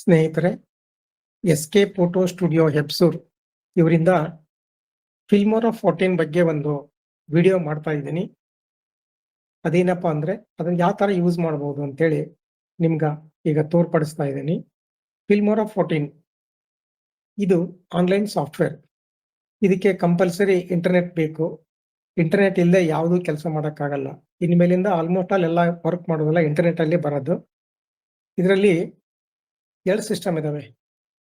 ಸ್ನೇಹಿತರೆ S K photo studio Hebsur ಇವರಿಂದ Filmora fourteen ಬಗ್ಗೆ ಒಂದು ವಿಡಿಯೋ ಮಾಡ್ತಾ ಇದ್ದೀನಿ. ಅದೇನಪ್ಪ ಅಂದರೆ, ಅದನ್ನು ಯಾವ ಥರ ಯೂಸ್ ಮಾಡ್ಬೋದು ಅಂತೇಳಿ ನಿಮ್ಗೆ ಈಗ ತೋರ್ಪಡಿಸ್ತಾ ಇದ್ದೀನಿ. ಫಿಲ್ಮೋರ ಫೋರ್ಟೀನ್ ಇದು ಆನ್ಲೈನ್ ಸಾಫ್ಟ್ವೇರ್ ಇದಕ್ಕೆ ಕಂಪಲ್ಸರಿ ಇಂಟರ್ನೆಟ್ ಬೇಕು. ಇಂಟರ್ನೆಟ್ ಇಲ್ಲದೆ ಯಾವುದೂ ಕೆಲಸ ಮಾಡೋಕ್ಕಾಗಲ್ಲ. ಇನ್ಮೇಲಿಂದ ಆಲ್ಮೋಸ್ಟ್ ಆಲ್ ಎಲ್ಲ ವರ್ಕ್ ಮಾಡೋದೆಲ್ಲ ಇಂಟರ್ನೆಟ್ ಅಲ್ಲಿ ಬರೋದು. ಇದರಲ್ಲಿ ಎರಡು ಸಿಸ್ಟಮ್ ಇದಾವೆ.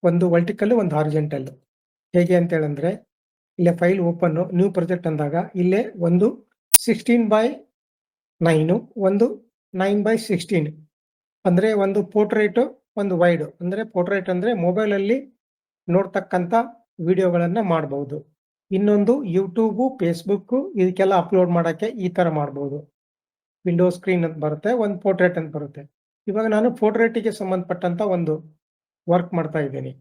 ಒಂದು ವರ್ಟಿಕಲ್ ಒಂದು ಹಾರ್ಜೆಂಟಲ್ ಹೇಗೆ ಅಂತ ಹೇಳಂದ್ರೆ ಇಲ್ಲೇ ಫೈಲ್ ಓಪನ್ ನ್ಯೂ ಪ್ರಾಜೆಕ್ಟ್ ಅಂದಾಗ ಇಲ್ಲೇ ಒಂದು ಸಿಕ್ಸ್ಟೀನ್ ಬೈ ನೈನು ಒಂದು ನೈನ್ ಬೈ ಸಿಕ್ಸ್ಟೀನ್ ಅಂದ್ರೆ ಒಂದು ಪೋರ್ಟ್ರೇಟ್ ಒಂದು ವೈಡ್ ಅಂದ್ರೆ ಪೋರ್ಟ್ರೇಟ್ ಅಂದ್ರೆ ಮೊಬೈಲ್ ಅಲ್ಲಿ ವಿಡಿಯೋಗಳನ್ನು ಮಾಡ್ಬೋದು. ಇನ್ನೊಂದು ಯೂಟ್ಯೂಬು ಫೇಸ್ಬುಕ್ಕು ಇದಕ್ಕೆಲ್ಲ ಅಪ್ಲೋಡ್ ಮಾಡೋಕ್ಕೆ ಈ ತರ ಮಾಡಬಹುದು ವಿಂಡೋ ಸ್ಕ್ರೀನ್ ಅಂತ ಬರುತ್ತೆ, ಒಂದು ಪೋರ್ಟ್ರೇಟ್ ಅಂತ ಬರುತ್ತೆ. ಇವಾಗ ನಾನು ಪೋರ್ಟ್ರೇಟಿಗೆ ಸಂಬಂಧಪಟ್ಟಂತ ಒಂದು ವರ್ಕ್ ಮಾಡ್ತಾ ಇದ್ದೀನಿ.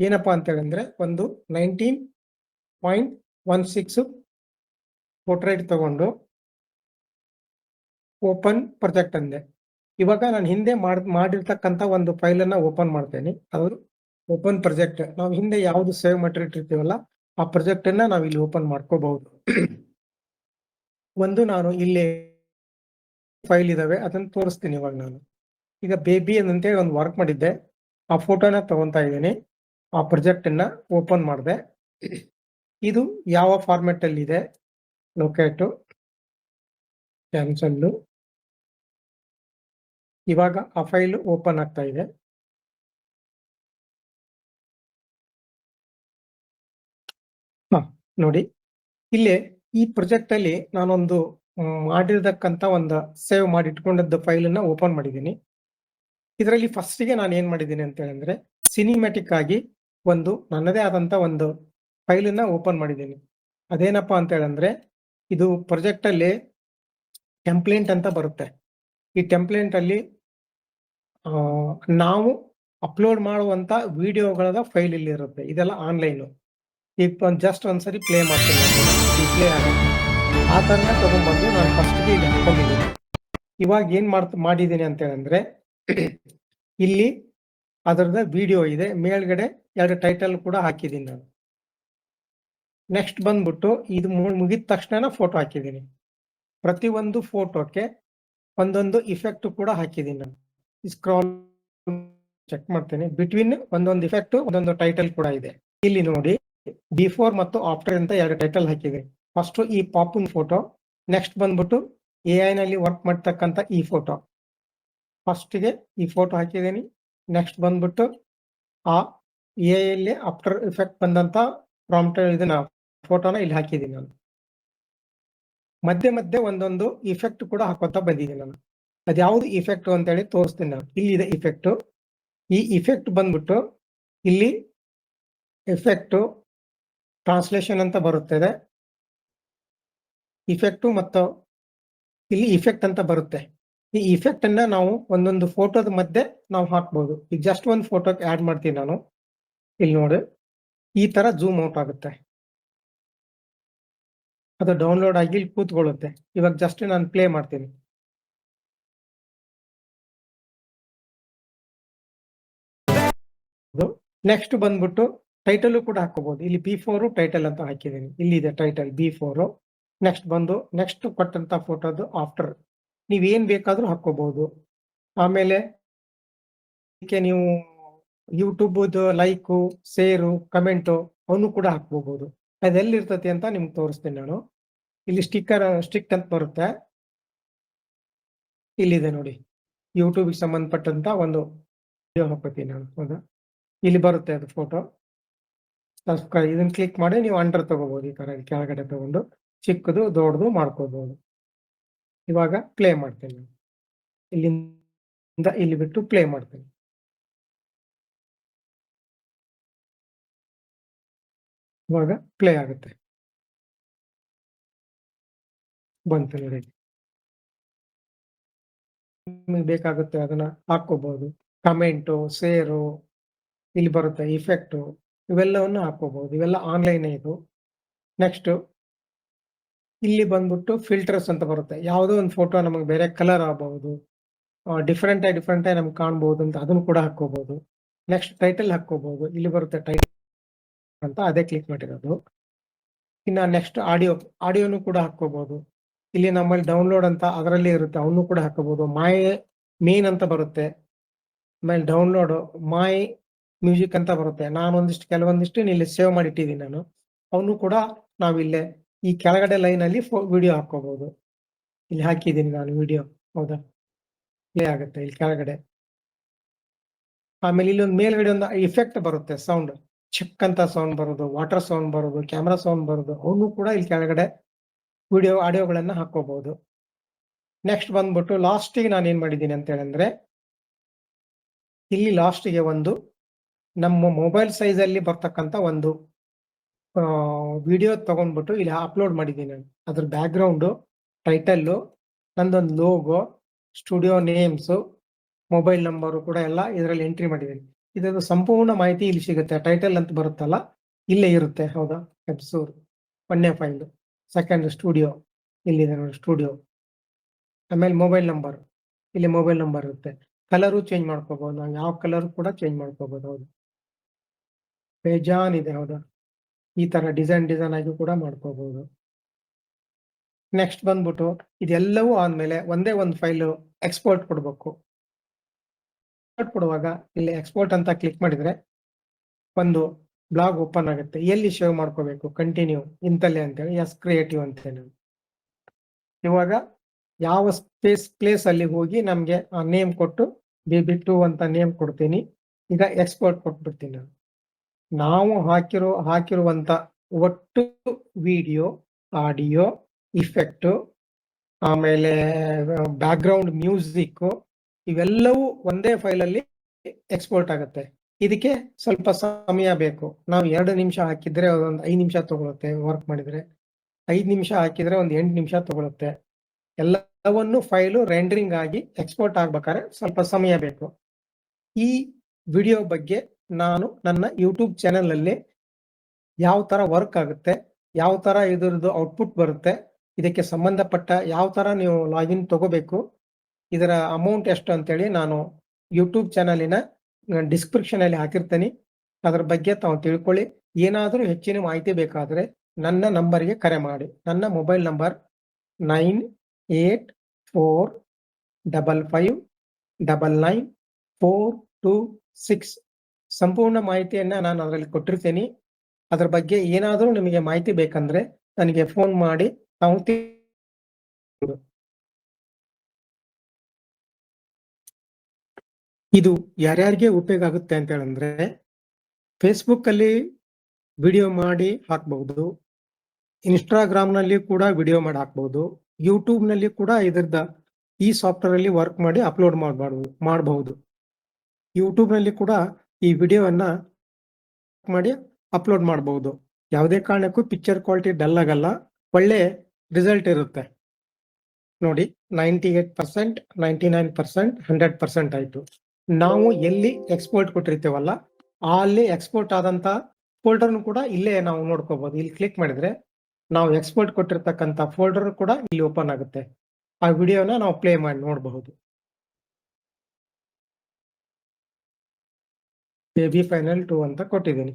ಏನಪ್ಪಾ ಅಂತ ಹೇಳಿದ್ರೆ ಒಂದು nineteen point one six portrait ತಗೊಂಡು ಓಪನ್ ಪ್ರೊಜೆಕ್ಟ್ ಅಂದೆ. ಇವಾಗ ನಾನು ಹಿಂದೆ ಮಾಡ್, ಮಾಡಿರ್ತಕ್ಕಂಥ ಒಂದು ಫೈಲ್ ಅನ್ನ ಓಪನ್ ಮಾಡ್ತೇನೆ. ಅದು ಓಪನ್ ಪ್ರೊಜೆಕ್ಟ್. ನಾವು ಹಿಂದೆ ಯಾವ್ದು ಸೇವ್ ಮಾಡಿಟ್ಟಿರ್ತೀವಲ್ಲ ಆ ಪ್ರೊಜೆಕ್ಟನ್ನು ನಾವು ಇಲ್ಲಿ ಓಪನ್ ಮಾಡ್ಕೋಬಹುದು. ಒಂದು ನಾನು ಇಲ್ಲಿ ಫೈಲ್ ಇದಾವೆ, ಅದನ್ನು ತೋರಿಸ್ತೀನಿ ಇವಾಗ ನಾನು. ಈಗ ಬೇಬಿ ಅಂತೇಳಿ ಒಂದು ವರ್ಕ್ ಮಾಡಿದ್ದೆ. ಆ ಫೋಟೋನ ತಗೊಂತಾ ಇದ್ದೀನಿ. ಆ ಪ್ರಾಜೆಕ್ಟ್ ಅನ್ನ ಓಪನ್ ಮಾಡಿದೆ. ಇದು ಯಾವ ಫಾರ್ಮೆಟ್ ಅಲ್ಲಿ ಇದೆ? ಲೊಕೇಟು ಕ್ಯಾನ್ಸಲ್ ಇವಾಗ ಆ ಫೈಲ್ ಓಪನ್ ಆಗ್ತಾ ಇದೆ. ನೋಡಿ. ಇಲ್ಲಿ ಈ ಪ್ರಾಜೆಕ್ಟ್ ಅಲ್ಲಿ ನಾನೊಂದು ಮಾಡಿರ್ತಕ್ಕಂತ ಒಂದು ಸೇವ್ ಮಾಡಿ ಇಟ್ಕೊಂಡದ್ದು ಫೈಲ್ ಅನ್ನ ಓಪನ್ ಮಾಡಿದ್ದೀನಿ. ಇದರಲ್ಲಿ ಫಸ್ಟಿಗೆ ನಾನು ಏನು ಮಾಡಿದ್ದೀನಿ ಅಂತ ಹೇಳಿದ್ರೆ ಸಿನಿಮ್ಯಾಟಿಕ್ ಆಗಿ ಒಂದು ನನ್ನದೇ ಆದಂಥ ಒಂದು ಫೈಲನ್ನು ಓಪನ್ ಮಾಡಿದ್ದೀನಿ. ಅದೇನಪ್ಪ ಅಂತ ಹೇಳಂದ್ರೆ, ಇದು ಪ್ರಾಜೆಕ್ಟ್ ಅಲ್ಲಿ ಟೆಂಪ್ಲೇಂಟ್ ಅಂತ ಬರುತ್ತೆ. ಈ ಟೆಂಪ್ಲೇಂಟ್ ಅಲ್ಲಿ ನಾವು ಅಪ್ಲೋಡ್ ಮಾಡುವಂತ ವಿಡಿಯೋಗಳ ಫೈಲ್ ಇಲ್ಲಿ ಇರುತ್ತೆ. ಇದೆಲ್ಲ ಆನ್ಲೈನ್ ಈಗ ಜಸ್ಟ್ ಒಂದ್ಸರಿ ಪ್ಲೇ ಮಾಡ್ತೀನಿ ಪ್ಲೇ ಆಗುತ್ತೆ ಆ ತರನೇ ತಗೊಂಡ್ಬಂದು ನಾನು ಫಸ್ಟ್ಗೆ ಇಲ್ಲಿ ಇವಾಗ ಏನು ಮಾಡ್ತ, ಮಾಡಿದ್ದೀನಿ ಅಂತ ಇಲ್ಲಿ ಅದರದ ವಿಡಿಯೋ ಇದೆ. ಮೇಲ್ಗಡೆ ಎರಡು ಟೈಟಲ್ ಕೂಡ ಹಾಕಿದ್ದೀನಿ ನಾನು. ನೆಕ್ಸ್ಟ್ ಬಂದ್ಬಿಟ್ಟು ಇದು ಮುಗಿದ ತಕ್ಷಣ ಫೋಟೋ ಹಾಕಿದ್ದೀನಿ. ಪ್ರತಿ ಒಂದು ಫೋಟೋಕ್ಕೆ ಒಂದೊಂದು ಇಫೆಕ್ಟ್ ಕೂಡ ಹಾಕಿದ್ದೀನಿ ನಾನು. ಸ್ಕ್ರಾಲ್ ಚೆಕ್ ಮಾಡ್ತೀನಿ. ಬಿಟ್ವೀನ್ ಒಂದೊಂದು ಇಫೆಕ್ಟ್ ಒಂದೊಂದು ಟೈಟಲ್ ಕೂಡ ಇದೆ. ಇಲ್ಲಿ ನೋಡಿ ಬಿಫೋರ್ ಮತ್ತು ಆಫ್ಟರ್ ಅಂತ ಎರಡು ಟೈಟಲ್ ಹಾಕಿದೆ ಫಸ್ಟ್ ಈ ಪಾಪುನ್ ಫೋಟೋ ನೆಕ್ಸ್ಟ್ ಬಂದ್ಬಿಟ್ಟು ಎ ಐ ನಲ್ಲಿ ವರ್ಕ್ ಮಾಡ್ತಕ್ಕಂಥ ಈ ಫೋಟೋ ಫಸ್ಟ್ಗೆ ಈ ಫೋಟೋ ಹಾಕಿದ್ದೀನಿ. ನೆಕ್ಸ್ಟ್ ಬಂದ್ಬಿಟ್ಟು ಆ ಎ ಎಲ್ಲಿ ಆಫ್ಟರ್ ಇಫೆಕ್ಟ್ ಬಂದಂತ ಪ್ರಾಂಪ್ಟ್ ಇದನ್ನ ಫೋಟೋನ ಇಲ್ಲಿ ಹಾಕಿದ್ದೀನಿ ನಾನು. ಮಧ್ಯೆ ಮಧ್ಯೆ ಒಂದೊಂದು ಇಫೆಕ್ಟ್ ಕೂಡ ಹಾಕೋತಾ ಬಂದಿದ್ದೀನಿ ನಾನು. ಅದ್ಯಾವ್ದು ಇಫೆಕ್ಟ್ ಅಂತ ಹೇಳಿ ತೋರಿಸ್ತೀನಿ ನಾನು. ಇಲ್ಲಿದೆ ಇಫೆಕ್ಟು ಈ ಇಫೆಕ್ಟ್ ಬಂದ್ಬಿಟ್ಟು ಇಲ್ಲಿ ಎಫೆಕ್ಟ್ ಟ್ರಾನ್ಸ್ಲೇಷನ್ ಅಂತ ಬರುತ್ತದೆ. ಇಫೆಕ್ಟು ಮತ್ತು ಇಲ್ಲಿ ಇಫೆಕ್ಟ್ ಅಂತ ಬರುತ್ತೆ. ಈ ಇಫೆಕ್ಟ್ ಅನ್ನ ನಾವು ಒಂದೊಂದು ಫೋಟೋದ ಮಧ್ಯೆ ನಾವು ಹಾಕ್ಬಹುದು ಈಗ ಜಸ್ಟ್ ಒಂದು ಫೋಟೋಗೆ ಆಡ್ ಮಾಡ್ತೀನಿ ನಾನು. ಇಲ್ಲಿ ನೋಡಿ. ಈ ತರ ಜೂಮ್ ಔಟ್ ಆಗುತ್ತೆ. ಅದು ಡೌನ್ಲೋಡ್ ಆಗಿ ಇಲ್ಲಿ ಕೂತ್ಕೊಳ್ಳುತ್ತೆ. ಇವಾಗ ಜಸ್ಟ್ ನಾನು ಪ್ಲೇ ಮಾಡ್ತೀನಿ. ನೆಕ್ಸ್ಟ್ ಬಂದ್ಬಿಟ್ಟು ಟೈಟಲ್ ಕೂಡ ಹಾಕೋಬಹುದು ಇಲ್ಲಿ ಬಿ ಫೋರ್ ಟೈಟಲ್ ಅಂತ ಹಾಕಿದ್ದೀನಿ. ಇಲ್ಲಿ ಇದೆ ಟೈಟಲ್ ಬಿ ಫೋರ್ ನೆಕ್ಸ್ಟ್ ಬಂದು ನೆಕ್ಸ್ಟ್ ಕೊಟ್ಟಂತ ಫೋಟೋದು ಆಫ್ಟರ್ ನೀವ್ ಏನ್ ಬೇಕಾದ್ರೂ ಹಾಕೋಬಹುದು ಆಮೇಲೆ ಇದಕ್ಕೆ ನೀವು ಯೂಟ್ಯೂಬ್ ಲೈಕು ಸೇರು ಕಮೆಂಟು ಅವನು ಕೂಡ ಹಾಕ್ಕೋಬಹುದು ಅದೆಲ್ಲಿ ಇರ್ತತಿ ಅಂತ ನಿಮ್ಗೆ ತೋರಿಸ್ತೀನಿ ನಾನು. ಇಲ್ಲಿ ಸ್ಟಿಕ್ಕರ್ ಸ್ಟಿಕ್ ಅಂತ ಬರುತ್ತೆ. ಇಲ್ಲಿದೆ ನೋಡಿ. ಯೂಟ್ಯೂಬ್ಗೆ ಸಂಬಂಧಪಟ್ಟಂತ ಒಂದು ವಿಡಿಯೋ ಹಾಕೋತೀನಿ ನಾನು ಹೌದಾ ಇಲ್ಲಿ ಬರುತ್ತೆ ಅದು ಫೋಟೋ ಸಬ್ಸ್ಕ್ರೈಬ್ ಇದನ್ನ ಕ್ಲಿಕ್ ಮಾಡಿ ನೀವು ಅಂಡರ್ ತಗೋಬಹುದು ಈ ತರ, ಕೆಳಗಡೆ ತಗೊಂಡು. ಚಿಕ್ಕದು, ದೊಡ್ಡದು ಮಾಡ್ಕೋಬಹುದು ಇವಾಗ ಪ್ಲೇ ಮಾಡ್ತೇನೆ. ಇಲ್ಲಿಂದ ಇಲ್ಲಿ ಬಿಟ್ಟು ಪ್ಲೇ ಮಾಡ್ತೇನೆ. ಇವಾಗ ಪ್ಲೇ ಆಗುತ್ತೆ. ಬಂತು ನೋಡಿ ನಿಮಗೆ ಬೇಕಾಗುತ್ತೆ ಅದನ್ನ ಹಾಕೋಬಹುದು ಕಮೆಂಟು ಸೇರು ಇಲ್ಲಿ ಬರುತ್ತೆ ಇಫೆಕ್ಟು ಇವೆಲ್ಲವನ್ನು ಹಾಕೋಬಹುದು ಇವೆಲ್ಲ ಆನ್ಲೈನ್ ಇದು. ನೆಕ್ಸ್ಟ್ ಇಲ್ಲಿ ಬಂದ್ಬಿಟ್ಟು ಫಿಲ್ಟರ್ಸ್ ಅಂತ ಬರುತ್ತೆ. ಯಾವುದೋ ಒಂದು ಫೋಟೋ ನಮಗೆ ಬೇರೆ ಕಲರ್ ಆಗಬಹುದು ಡಿಫ್ರೆಂಟ್ ಆಗಿ ಡಿಫ್ರೆಂಟ್ ಆಗಿ ನಮ್ಗೆ ಕಾಣಬಹುದು ಅಂತ ಅದನ್ನು ಕೂಡ ಹಾಕೋಬಹುದು ನೆಕ್ಸ್ಟ್ ಟೈಟಲ್ ಹಾಕೋಬಹುದು ಇಲ್ಲಿ ಬರುತ್ತೆ ಟೈಟಲ್ ಅಂತ ಅದೇ ಕ್ಲಿಕ್ ಮಾಡಿರೋದು. ಇನ್ನ ನೆಕ್ಸ್ಟ್ ಆಡಿಯೋ ಆಡಿಯೋನು ಕೂಡ ಹಾಕೋಬಹುದು ಇಲ್ಲಿ ನಮ್ಮಲ್ಲಿ ಡೌನ್ಲೋಡ್ ಅಂತ ಅದರಲ್ಲಿ ಇರುತ್ತೆ. ಅವನು ಕೂಡ ಹಾಕೋಬಹುದು ಮೈ ಮೇನ್ ಅಂತ ಬರುತ್ತೆ. ಆಮೇಲೆ ಡೌನ್ಲೋಡ್ ಮೈ ಮ್ಯೂಸಿಕ್ ಅಂತ ಬರುತ್ತೆ. ನಾನೊಂದಿಷ್ಟು, ಕೆಲವೊಂದಿಷ್ಟು ಇಲ್ಲಿ ಸೇವ್ ಮಾಡಿ ಇಟ್ಟಿದ್ದೀನಿ ನಾನು. ಅವನು ಕೂಡ ನಾವಿಲ್ಲೇ ಈ ಕೆಳಗಡೆ ಲೈನ್ ಅಲ್ಲಿ ವಿಡಿಯೋ ಹಾಕೋಬಹುದು ಇಲ್ಲಿ ಹಾಕಿದ್ದೀನಿ ನಾನು ವಿಡಿಯೋ ಹೌದಾ? ಪ್ಲೇ ಆಗುತ್ತೆ ಇಲ್ಲಿ ಕೆಳಗಡೆ. ಆಮೇಲೆ ಇಲ್ಲೊಂದು ಮೇಲ್ಗಡೆ ಒಂದು ಇಫೆಕ್ಟ್ ಬರುತ್ತೆ ಸೌಂಡ್ ಚೆಕ್ ಅಂತ ಸೌಂಡ್ ಬರೋದು ವಾಟರ್ ಸೌಂಡ್ ಬರೋದು ಕ್ಯಾಮ್ರಾ ಸೌಂಡ್ ಬರೋದು ಅವನು ಕೂಡ ಇಲ್ಲಿ ಕೆಳಗಡೆ ವಿಡಿಯೋ ಆಡಿಯೋಗಳನ್ನ ಹಾಕೋಬಹುದು ನೆಕ್ಸ್ಟ್ ಬಂದ್ಬಿಟ್ಟು ಲಾಸ್ಟಿಗೆ ನಾನು ಏನ್ ಮಾಡಿದ್ದೀನಿ ಅಂತ ಹೇಳಿದ್ರೆ, ಇಲ್ಲಿ ಲಾಸ್ಟಿಗೆ ಒಂದು ನಮ್ಮ ಮೊಬೈಲ್ ಅಲ್ಲಿ ಬರ್ತಕ್ಕಂತ ಒಂದು ವಿಡಿಯೋ ತಗೊಂಡ್ಬಿಟ್ಟು ಇಲ್ಲಿ ಅಪ್ಲೋಡ್ ಮಾಡಿದ್ದೀನಿ ನಾನು. ಅದ್ರ ಬ್ಯಾಕ್ ಗ್ರೌಂಡು ಟೈಟಲ್ಲು ನಂದೊಂದು logo studio names mobile number ಕೂಡ ಎಲ್ಲ ಇದರಲ್ಲಿ ಎಂಟ್ರಿ ಮಾಡಿದ್ದೀನಿ. ಇದರದ್ದು ಸಂಪೂರ್ಣ ಮಾಹಿತಿ ಇಲ್ಲಿ ಸಿಗುತ್ತೆ. ಟೈಟಲ್ ಅಂತ ಬರುತ್ತಲ್ಲ, ಇಲ್ಲೇ ಇರುತ್ತೆ. ಹೌದಾ? ಎಪ್ಸೂರ್ ಒಂದನೇ ಫೈಲ್ ಸೆಕೆಂಡ್ ಸ್ಟುಡಿಯೋ ಇಲ್ಲಿದೆ ನೋಡಿ ಸ್ಟುಡಿಯೋ ಆಮೇಲೆ ಮೊಬೈಲ್ ನಂಬರ್ ಇಲ್ಲಿ ಮೊಬೈಲ್ ನಂಬರ್ ಇರುತ್ತೆ. ಕಲರು ಚೇಂಜ್ ಮಾಡ್ಕೋಬಹುದು ನಾವು ಯಾವ ಕಲರ್ ಕೂಡ ಚೇಂಜ್ ಮಾಡ್ಕೋಬಹುದು ಹೌದು. ಬೇಜಾನ್ ಇದೆ. ಹೌದಾ? ಈ ತರ ಡಿಸೈನ್ ಡಿಸೈನ್ ಆಗಿ ಕೂಡ ಮಾಡ್ಕೋಬಹುದು ನೆಕ್ಸ್ಟ್ ಬಂದ್ಬಿಟ್ಟು ಇದೆಲ್ಲವೂ ಆದ್ಮೇಲೆ ಒಂದೇ ಒಂದು ಫೈಲ್ ಎಕ್ಸ್ಪೋರ್ಟ್ ಕೊಡ್ಬೇಕು. ಎಕ್ಸ್ಪೋರ್ಟ್ ಕೊಡುವಾಗ ಇಲ್ಲಿ ಎಕ್ಸ್ಪೋರ್ಟ್ ಅಂತ ಕ್ಲಿಕ್ ಮಾಡಿದ್ರೆ ಒಂದು ಬ್ಲಾಗ್ ಓಪನ್ ಆಗುತ್ತೆ. ಎಲ್ಲಿ ಶೇವ್ ಮಾಡ್ಕೋಬೇಕು? ಕಂಟಿನ್ಯೂ ಇಂತಲ್ಲೇ ಅಂತೇಳಿ ಎಸ್ ಕ್ರಿಯೇಟಿವ್ ಅಂತ ಹೇಳಿ ಇವಾಗ ಯಾವ ಸ್ಪೇಸ್ ಪ್ಲೇಸ್ ಅಲ್ಲಿ ಹೋಗಿ ನಮ್ಗೆ ಆ ನೇಮ್ ಕೊಟ್ಟು ಬಿ ಬಿ ಅಂತ ನೇಮ್ ಕೊಡ್ತೀನಿ. ಈಗ ಎಕ್ಸ್ಪೋರ್ಟ್ ಕೊಟ್ಬಿಡ್ತೀನಿ ನಾನು. ನಾವು ಹಾಕಿರೋ, ಹಾಕಿರುವಂತ ಒಟ್ಟು ವಿಡಿಯೋ ಆಡಿಯೋ ಇಫೆಕ್ಟು ಆಮೇಲೆ ಬ್ಯಾಕ್ಗ್ರೌಂಡ್ ಮ್ಯೂಸಿಕ್ ಇವೆಲ್ಲವೂ ಒಂದೇ ಫೈಲಲ್ಲಿ ಎಕ್ಸ್ಪೋರ್ಟ್ ಆಗುತ್ತೆ. ಇದಕ್ಕೆ ಸ್ವಲ್ಪ ಸಮಯ ಬೇಕು. ನಾವು ಎರಡು ನಿಮಿಷ ಹಾಕಿದ್ರೆ ಒಂದು ಐದು ನಿಮಿಷ ತಗೊಳುತ್ತೆ ವರ್ಕ್ ಮಾಡಿದ್ರೆ. ಐದು ನಿಮಿಷ ಹಾಕಿದ್ರೆ ಒಂದು ಎಂಟು ನಿಮಿಷ ತಗೊಳುತ್ತೆ. ಎಲ್ಲವನ್ನು ಫೈಲು ರೆಂಡರಿಂಗ್ ಆಗಿ ಎಕ್ಸ್ಪೋರ್ಟ್ ಆಗ್ಬೇಕಾದ್ರೆ ಸ್ವಲ್ಪ ಸಮಯ ಬೇಕು. ಈ ವಿಡಿಯೋ ಬಗ್ಗೆ ನಾನು ನನ್ನ ಯೂಟ್ಯೂಬ್ ಚಾನೆಲ್ ಅಲ್ಲಿ ಯಾವ ಥರ ವರ್ಕ್ ಆಗುತ್ತೆ, ಯಾವ ಥರ ಇದರದ್ದು ಔಟ್ಪುಟ್ ಬರುತ್ತೆ, ಇದಕ್ಕೆ ಸಂಬಂಧಪಟ್ಟ ಯಾವ ಥರ ನೀವು ಲಾಗಿನ್ ತಗೋಬೇಕು, ಇದರ ಅಮೌಂಟ್ ಎಷ್ಟು ಅಂತೇಳಿ ನಾನು ಯೂಟ್ಯೂಬ್ ಚಾನಲಿನ ಡಿಸ್ಕ್ರಿಪ್ಷನಲ್ಲಿ ಹಾಕಿರ್ತೀನಿ. ಅದರ ಬಗ್ಗೆ ತಾವು ತಿಳ್ಕೊಳ್ಳಿ. ಏನಾದರೂ ಹೆಚ್ಚಿನ ಮಾಹಿತಿ ಬೇಕಾದರೆ ನನ್ನ ನಂಬರ್ಗೆ ಕರೆ ಮಾಡಿ. ನನ್ನ mobile number nine eight four double five double nine four two six ಸಂಪೂರ್ಣ ಮಾಹಿತಿಯನ್ನ ನಾನು ಅದರಲ್ಲಿ ಕೊಟ್ಟಿರ್ತೀನಿ. ಅದ್ರ ಬಗ್ಗೆ ಏನಾದರೂ ನಿಮಗೆ ಮಾಹಿತಿ ಬೇಕಂದ್ರೆ ನನಗೆ ಫೋನ್ ಮಾಡಿ ನಾವು ಇದು ಯಾರ್ಯಾರಿಗೆ ಉಪಯೋಗ ಆಗುತ್ತೆ ಅಂತ ಹೇಳಂದ್ರೆ ಫೇಸ್ಬುಕ್ ಅಲ್ಲಿ ವಿಡಿಯೋ ಮಾಡಿ ಹಾಕ್ಬಹುದು. ಇನ್ಸ್ಟಾಗ್ರಾಮ್ನಲ್ಲಿ ಕೂಡ ವಿಡಿಯೋ ಮಾಡಿ ಹಾಕ್ಬಹುದು. ಯೂಟ್ಯೂಬ್ನಲ್ಲಿ ಕೂಡ ಇದರದ ಈ ಸಾಫ್ಟ್ವೇರ್ ಅಲ್ಲಿ ವರ್ಕ್ ಮಾಡಿ ಅಪ್ಲೋಡ್ ಮಾಡಬಹುದು ಮಾಡಬಹುದು. ಯೂಟ್ಯೂಬ್ನಲ್ಲಿ ಕೂಡ ಈ ವಿಡಿಯೋವನ್ನ ಮಾಡಿ ಅಪ್ಲೋಡ್ ಮಾಡಬಹುದು ಯಾವುದೇ ಕಾರಣಕ್ಕೂ ಪಿಕ್ಚರ್ ಕ್ವಾಲಿಟಿ ಡಲ್ ಆಗಲ್ಲ. ಒಳ್ಳೆ ರಿಸಲ್ಟ್ ಇರುತ್ತೆ. ನೋಡಿ, ninety eight percent, ninety nine percent, hundred percent ಆಯಿತು. ನಾವು ಎಲ್ಲಿ ಎಕ್ಸ್ಪೋರ್ಟ್ ಕೊಟ್ಟಿರ್ತೇವಲ್ಲ, ಅಲ್ಲಿ ಎಕ್ಸ್ಪೋರ್ಟ್ ಆದಂತ ಫೋಲ್ಡರ್ನು ಕೂಡ ಇಲ್ಲೇ ನಾವು ನೋಡ್ಕೋಬಹುದು ಇಲ್ಲಿ ಕ್ಲಿಕ್ ಮಾಡಿದ್ರೆ ನಾವು ಎಕ್ಸ್ಪೋರ್ಟ್ ಕೊಟ್ಟಿರ್ತಕ್ಕಂಥ ಫೋಲ್ಡರ್ ಕೂಡ ಇಲ್ಲಿ ಓಪನ್ ಆಗುತ್ತೆ. ಆ ವಿಡಿಯೋನ ನಾವು ಪ್ಲೇ ಮಾಡಿ ನೋಡಬಹುದು. ಬೇಬಿ ಫೈನಲ್ ಟೂ ಅಂತ ಕೊಟ್ಟಿದ್ದೀನಿ.